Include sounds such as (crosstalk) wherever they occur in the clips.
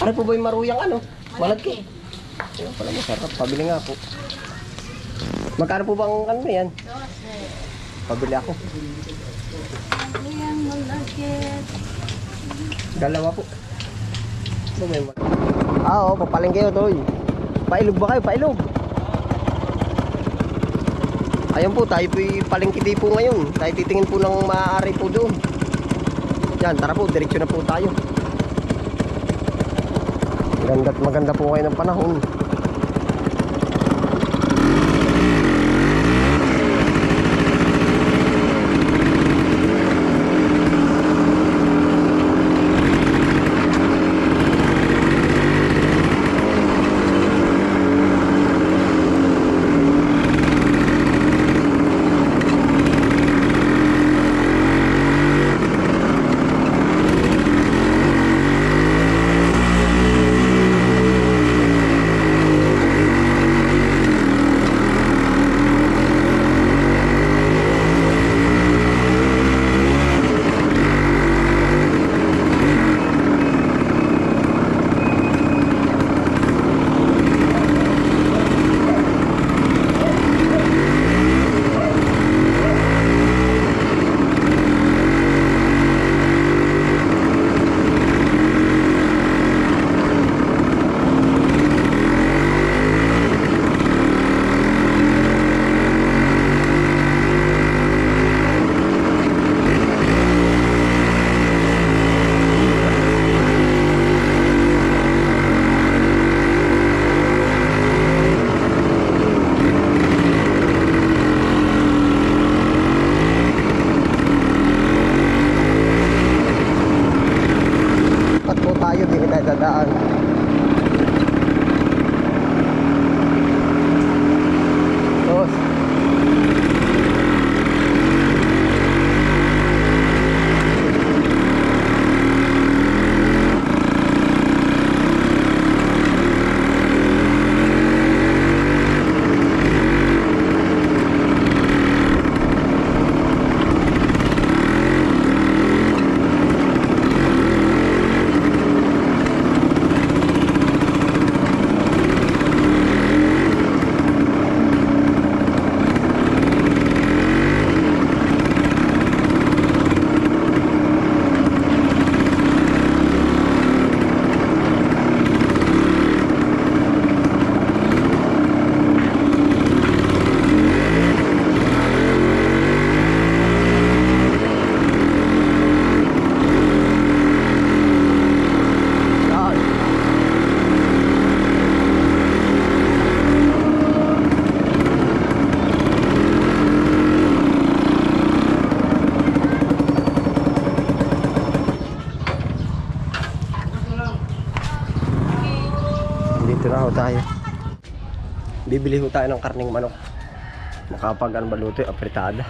Ano po ba yung maruyang ano? Malagki. Ayun pala masarap. Pabili nga po. Magkano po bang ano yan? Pabili ako. Dalawa po. Ano ba yung mal- Ah, oo, papaling kayo, Toy. Pailog ba kayo? Pailog. Ayan po, tayo po palengke po ngayon. Tayo titingin po ng maaari po doon. Yan, tara po, diretsyo na po tayo. Maganda at maganda po ngayon ng panahon. Bibili ho tayo ng karning manok. Makapag ano ba apritada.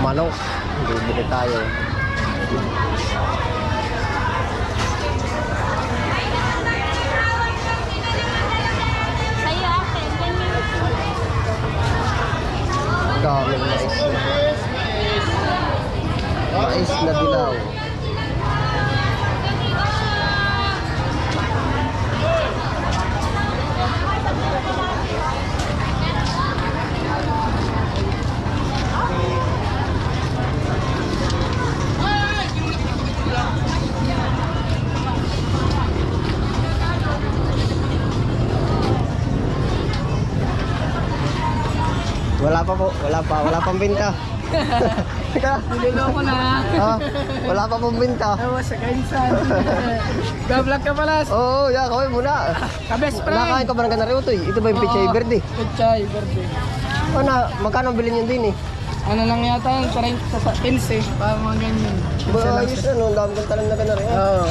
Manok. Bibili tayo. Daming mais na. Mais na dilaw. Wala pa po, wala pa, wala pang binta. Teka, (laughs) Niloloko na. ah, wala pa pong binta. Tawa sa kainsan. (laughs) Gablog ka pala. Oo, oh, yan, kawin muna. Ka-best Nakain ka ba ng ganari utoy? Ito ba yung pichay verde? Pechay, verde. Ano, magkano ang bilhin yun din eh? Ano lang yata yung 30 sa 15 Parang mga ganyan. Ba, ayos ano, ang dami kang talang na ganari. Ah. Oo.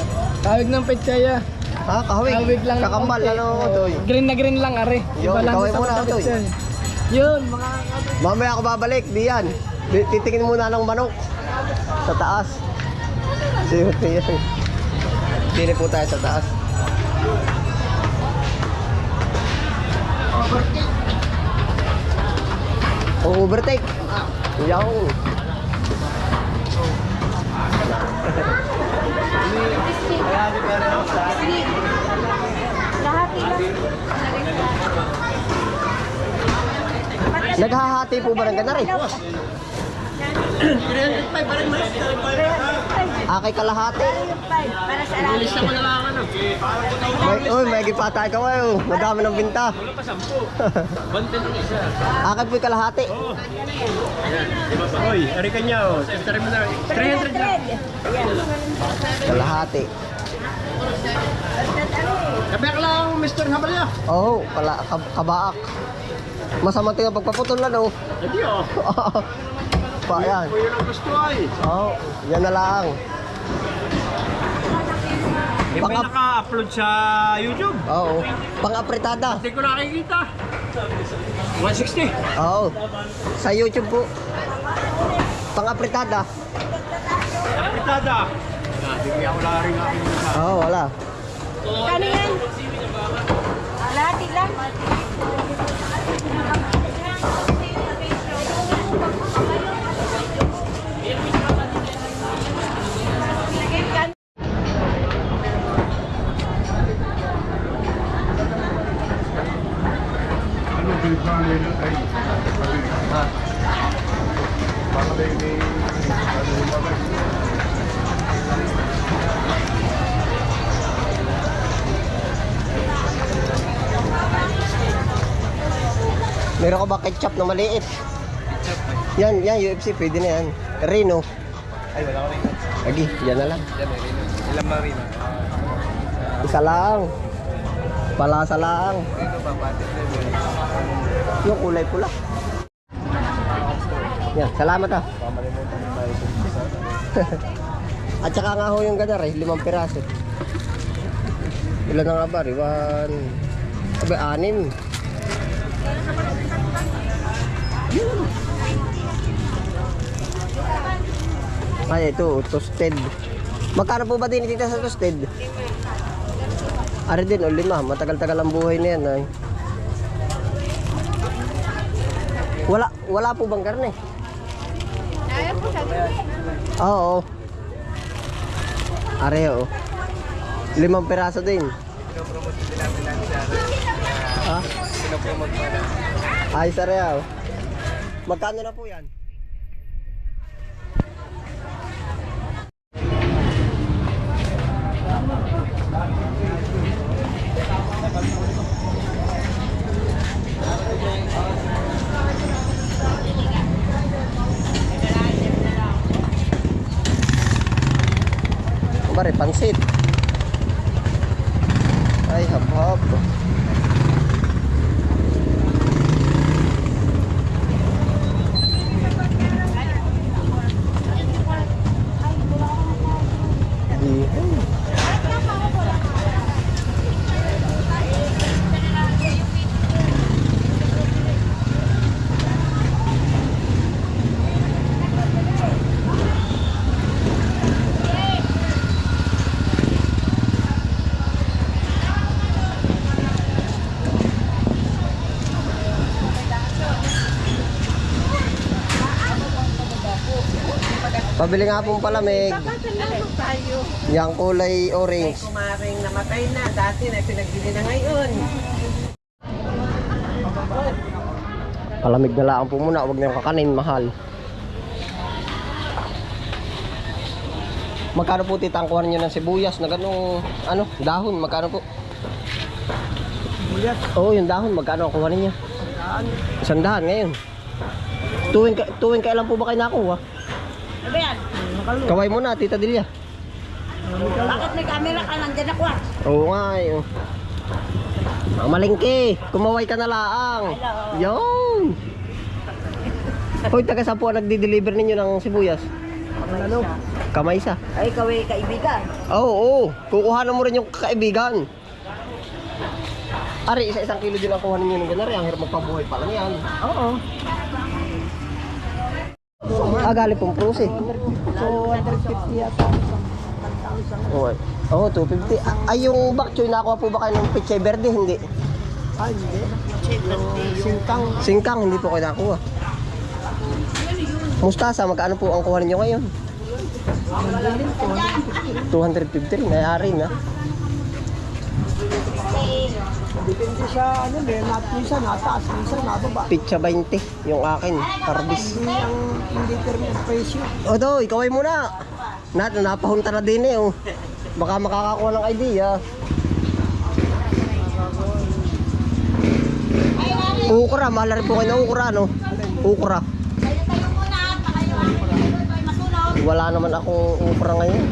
Tawag ng pechay ah. Ha, kahawig? Tawag lang. Kakambal, ano, utoy? Green na green lang, are. Yun, sa muna, mga Toy. pechay. Yun, mga Mamaya ako babalik, di yan. Titingin muna ng manok. Sa taas. Siyempre yan. Sili po tayo sa taas. Oh, overtake. Yaw. Lahat lang. Naghahati po ba ng ganari? Akay kalahati. Para sa alam. May, uy, may gipatay ka kayo. Madami ng binta. Wala pa sampu. Bantin ng isa. Akay po'y kalahati. Oy, ari kanya oh. Tari mo na. 300 lang. Kalahati. Kabyak lang, Mr. Habalya. Oo, oh, pala, kab kabaak. Masama tingnan pagpaputol na no. Hindi oh. (laughs) pa yan. Yun ang gusto ay. Oo, oh, yan na lang. Yung may naka-upload sa YouTube. Oo. Pang-apretada. Hindi ko nakikita. 160. Oo. Sa YouTube po. Pang-apretada. Kapitada. Ah, Hindi ako lang rin aking. Oo, wala. Kano yan? Lahat lang. Meron ka ba ketchup na maliit? Yan, yan, UFC, pwede na yan. Reno. Ay, wala ko rin. Lagi, yan na lang. Yan, rino. Ilang marina? Isa lang. Palasa lang. Ba? Yung kulay pula. Yan, salamat ah. (laughs) At saka nga ho yung ganar eh, limang piraso. Ilan ang abar? Iwan... Abe, anim. Ay, ito, toasted. Magkano po ba din tita sa toasted? Ari din, o lima. Matagal-tagal ang buhay na yan. Ay. Wala, wala po bang karne? Ayaw po sa Oo. Are, oo. Limang piraso din. Ha? Ay, sare, oh. Magkano na po yan? Kumari, pansit. Ay, hap-hap. Pabili nga pong palamig. Salamat tayo. Yang kulay orange. Kumaring namatay na. Dati na pinagbili na ngayon. Palamig na lang po muna. Huwag niyong kakanin. Mahal. Magkano po titangkuhan niyo ng sibuyas na ganong ano, dahon? Magkano po? Sibuyas. Oo, yung dahon. Magkano ang kuha ninyo? Isang dahan ngayon. Tuwing, ka, tuwing kailan po ba kayo nakuha? Kaway mo na, Tita Delia. Bakit may camera ka? Nandyan ako ah. Oo nga eh. oh. Ang malingki, kumaway ka na laang. Yung. Hoy, taga saan po nagdi-deliver ninyo ng sibuyas? Ano? Kamaysa. Ay, ikaw ay kaibigan. Oo, oo. Kukuhanan mo rin yung kaibigan. Ari, isa-isang kilo din ang kuha ninyo ng ganari. Ang hirap magpabuhay pa lang yan. Oo. Ah, galing pong prus eh. So, 150 yata. Oo. Oo, 250. Ah, Ay, yung bak choy, nakuha po ba kayo ng peche verde? Hindi. Ay, hindi. Singkang. Singkang, hindi po kayo nakuha. Mustasa, magkano po ang kuha ninyo ngayon? 250 rin, ay na. Depende sa ano, may nat minsan nataas, minsan nababa. Pitcha 20, yung akin, karbis. Hindi ang hindi presyo. O to, ikaw ay muna. Nat, napahunta na din eh. Oh. Baka makakakuha ng idea. Ukra, mahal na rin po kayo ng ukra, no? Ukra. Wala naman akong ukra ngayon.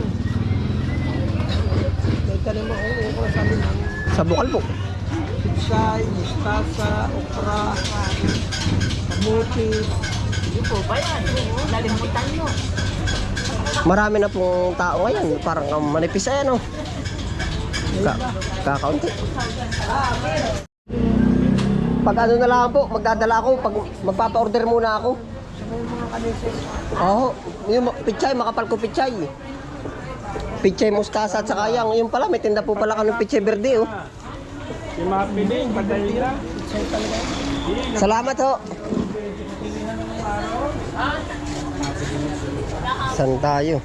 May tanim ako ukra sa amin ang Sa bukal po. pitsay, mustasa, okra, kamuti. Hindi po ba yan? Nalimutan nyo. Marami na pong tao ngayon. Parang um, manipis ay ano. Ka kakaunti. Pag ano na lang po, magdadala ako. Pag magpapa-order muna ako. Oo. Yung ma- pichay, makapal ko pichay. Pichay mustasa at saka yang. Yung pala, may tinda po pala kami pichay verde oh. Mapiling, madali lang. Salamat ho. Saan tayo?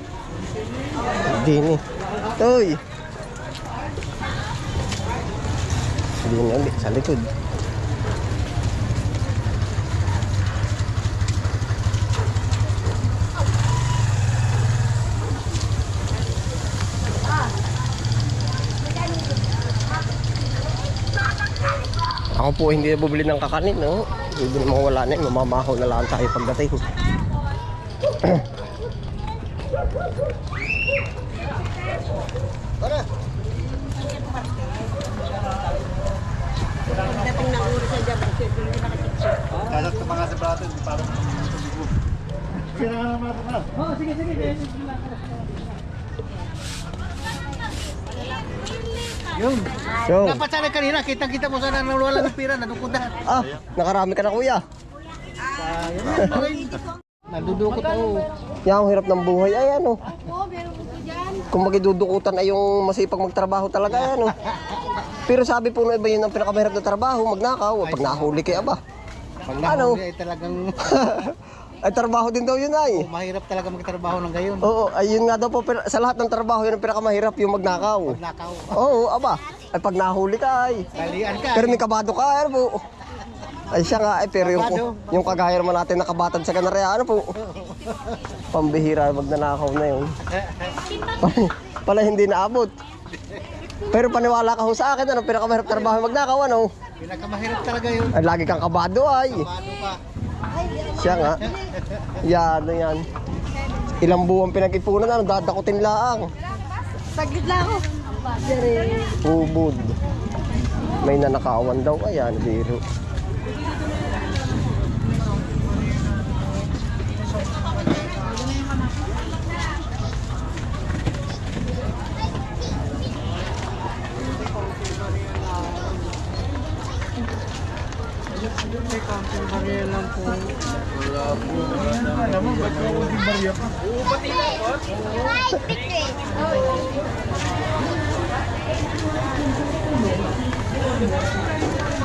Dini. Toy. Dini ulit sa likod. Ako po hindi na bubili ng kakanin, no? Hindi naman wala na, yun. mamamahaw na lang tayo pagdating. Dating na oras sa kasi hindi nakatipsip. Kalat ka mga sa plato, parang Kaya nga naman ito na. Yung. Dapat sana kanina, kita-kita mo sana nang wala ng pira, nadukuda. Ah, nakarami ka na kuya. Nadudukot ako. Yan ang hirap ng buhay. Ay, ano. Kung magidudukutan ay yung masipag magtrabaho talaga, ay, ano. Pero sabi po ng iba yun ang pinakamahirap na trabaho, magnakaw. Pag nahuli kay aba. Pag Ano? nahuli ay talagang (laughs) ay, trabaho din daw yun ay. mahirap talaga magtrabaho ng gayon. Oo, ayun nga daw po, pina- sa lahat ng trabaho, yun ang pinakamahirap, yung magnakaw. Nakaw. Oo, aba. Ay, pag nahuli ka ay. Dalian ka. Pero may kabado ka, ano po. Ay siya nga, ay, pero yung, Kabado? yung kagaya naman natin nakabatad sa kanarya, ano po. Pambihira, magnanakaw na yun. Pala, hindi naabot. Pero paniwala ka ho sa akin, ano, pinakamahirap trabaho yung magnakaw, ano. Pinakamahirap talaga yun. Ay, lagi kang kabado, ay. Paano ka? Siya nga. Yan, ano yan. Ilang buwan pinag-ipunan, ano, dadakutin laang. Saglit lang ako. Ubod. May nanakawan daw, ayan, biro.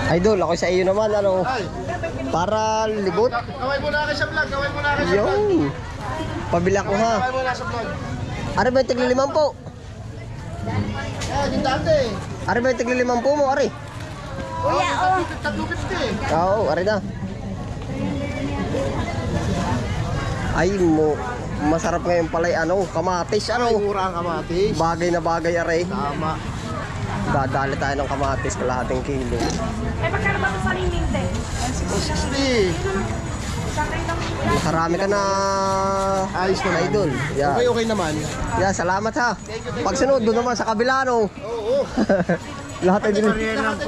Idol, ako sa iyo naman, ano. Para libot. Kaway mo na kayo sa vlog, kaway mo na kayo Yung. Pabila ko ha. Kaway mo na sa vlog. Ari ba yung tiglilimang po? Eh, din dati. Ari ba yung tiglilimang po mo, Ari? Kuya, oh. 350. Oo, Ari na. Ay mo, masarap ngayon pala yung ano, kamatis, ano. Mura ang kamatis. Bagay na bagay, Ari. Tama. Dadali tayo ng kamatis, kalahating kilo. Eh, magkano ba ito sa ring 60. Marami ka na ayos na idol. Yan. Okay, okay naman. Yan, salamat ha. Pagsunod doon naman sa kabila no. Oo. (laughs) Lahat ay din.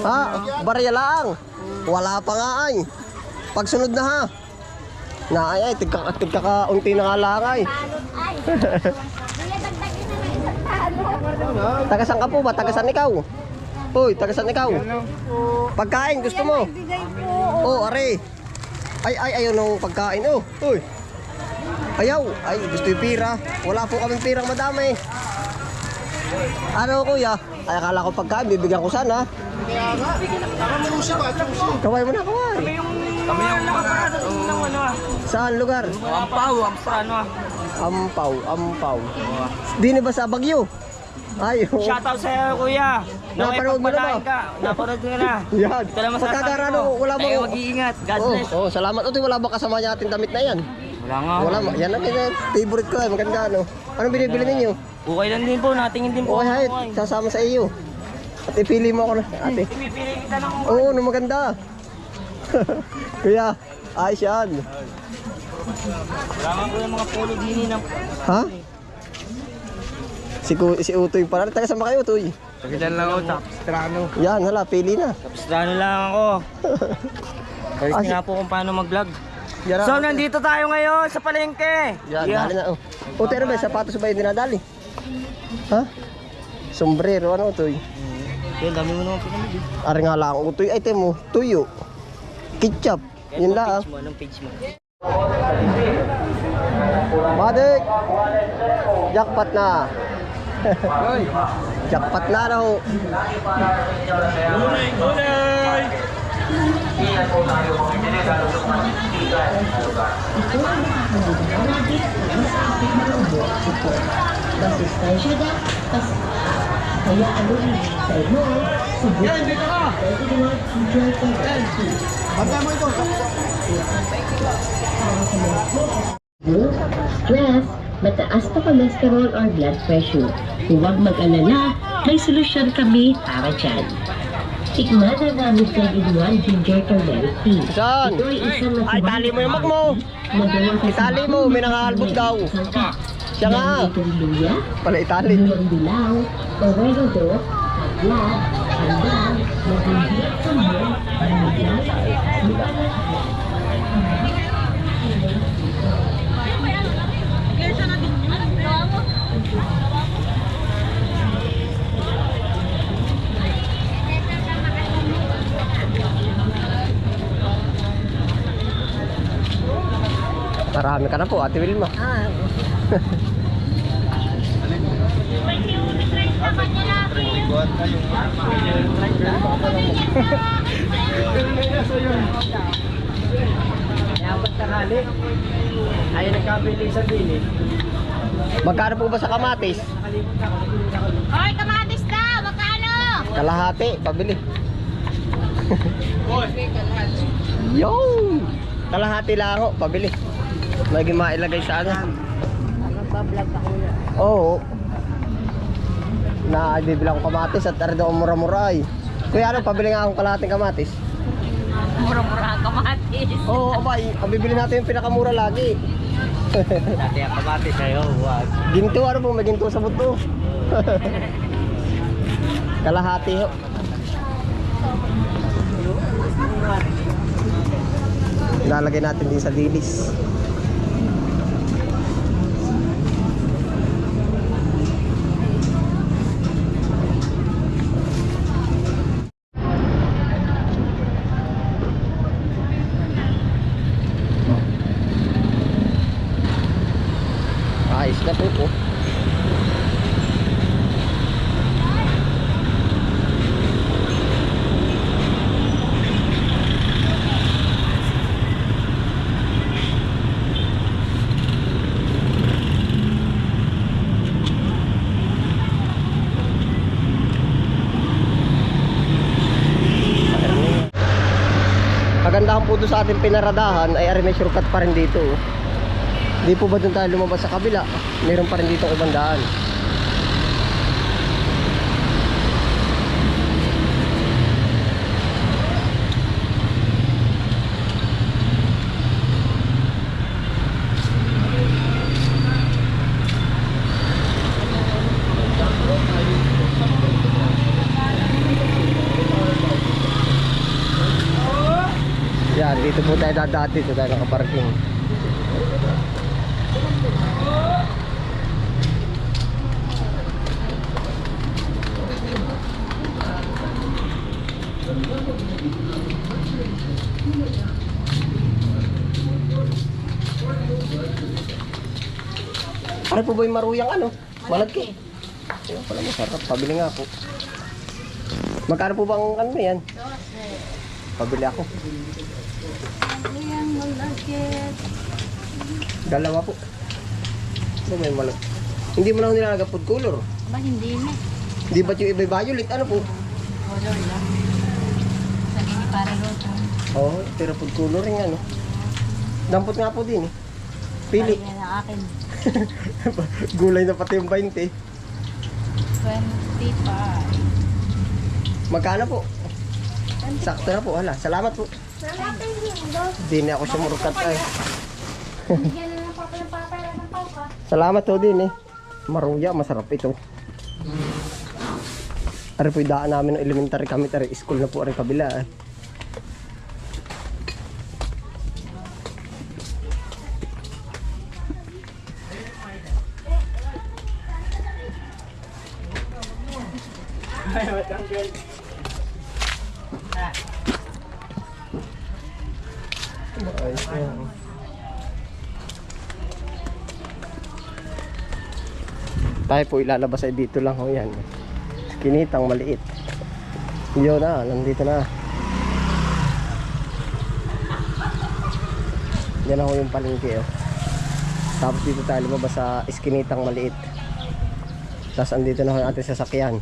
Ha? Barya lang. Wala pa nga ay. Pagsunod na ha. Na ay ay tigka tigka ka unti na nga lang ay. (laughs) Taga saan ka po ba? Taga saan ikaw? Uy, taga saan ikaw? Pagkain gusto mo? Oh, are. Ay ay ayaw nung pagkain oh. Uy. Ayaw. Ay gusto yung pira. Wala po kaming pirang madami. Ano kuya? Ay akala ko pagkain bibigyan ko sana. Kaya nga. Tama mo siya ba? Kaway mo na kaway. Kami yung nakakarating ng ano ah. Saan lugar? Ampaw, amprano ah. Ampaw, Ampaw. Di na ba sa Bagyo? Ay, oo. Shoutout sa'yo kuya. Napanood mo na ba? Ka. Napanood mo na. Yan. Ito lang masasabi Pagkakarano, ko. wala ba? Tayo mag-iingat. God Oh, bless. oh, salamat. Utoy, wala ba kasama niya ating damit na yan? Wala nga. Wala. ma- Yan ang favorite ko. eh. Maganda, ano? Anong binibili ninyo? Okay lang din po. Natingin din po. Okay. Sasama sa iyo. At ipili mo ako na, ate. Pipili kita ng Oo, no, maganda. (laughs) Kuya, ayos yan. Wala nga po yung mga polo dini ng... Ha? Si, Ku- si Utoy pala. Taga saan ba kayo, Utoy? Pagkitan lang ako. Tapos trano. Yan, hala, pili na. Tapos trano lang ako. (laughs) Balik Ah, nga po kung paano mag-vlog. Yan, So, nandito tayo ngayon sa palengke. Yan, dali na. Oh. Utoy, ano ba? Sapatos ba yung dinadali? Ha? Sombrero, ano, Utoy? Yan, dami mo naman pinamili. Ari nga lang, Utoy. Ay, mo, tuyo. Ketchup. Yun lang. Page mo, anong page mo? Madik! Jackpot na. (laughs) Jackpot na raw. Masustansya pas kaya ano sa ino, subok. Yan, dito ka! Banda mo ito. Stress, mataas na cholesterol or blood pressure. Huwag mag-alala, may solusyon kami para dyan. Tikman na namin sa Gidwan Ginger Turmeric Tea. Saan? Ito ay isang Ay, tali mo yung mo. Sa Itali mo, may nangahalbot daw. Siya nga. Itong luya, Pala itali. Dalawang dilaw, oregano, aglat, handa, magiging sambal, manigay, Marami ka na po, Ate Wilma. Dapat tanghali. Ayaw nagkabili sa bili. Magkano po ba sa kamatis? Hoy, kamatis na! Magkano? Kalahati, pabili. Yo! Kalahati lang ako, pabili. Lagi mailagay sa ano. Magbablog ako na. Oo. Na bibilang ko kamatis at tara daw mura-mura ay. Kuya ano, pabili nga akong kalahating kamatis. Mura-mura ang kamatis. (laughs) Oo, oh, abay, ang bibili natin yung pinakamura lagi. (laughs) Dati ang kamati sa'yo, wag. Ginto, ano po, may ginto sa buto. (laughs) Kalahati ho. Lalagay natin din sa dilis. Ayos na po po. Doon sa ating pinaradahan ay ari shortcut pa rin dito. oh. Di po ba doon tayo lumabas sa kabila? Meron pa rin dito ibang. Ito po tayo dadaan dito tayo nakaparking. Ano po ba yung maruyang ano? Malagki. Ayun pala masarap. Pabili nga po. Magkano po bang ano yan? Pabili ako. Dalawa po. Ano may malag? Hindi mo na ako nilalagay food color. Ba, hindi na. Hindi ba't yung iba violet? Ano po? Color lang. Sabi ni para roto. Oo, oh, pero food coloring ano. Dampot nga po din eh. Pili. Ang akin. (laughs) Gulay na pati yung 20. 25. Magkano po? Sakto na po, hala. Salamat po. Hindi na ako sumurukat ay. (laughs) Salamat po din eh. Maruya, masarap ito. Ari po daan namin ng elementary kami, tari school na po ari kabila eh. Tayo po ilalabas ay dito lang ho yan. Kinitang maliit. Yun na, nandito na. Yan ako yung palengke oh. Tapos dito tayo lumabas sa iskinitang maliit. Tapos andito na ho yung ating sasakyan.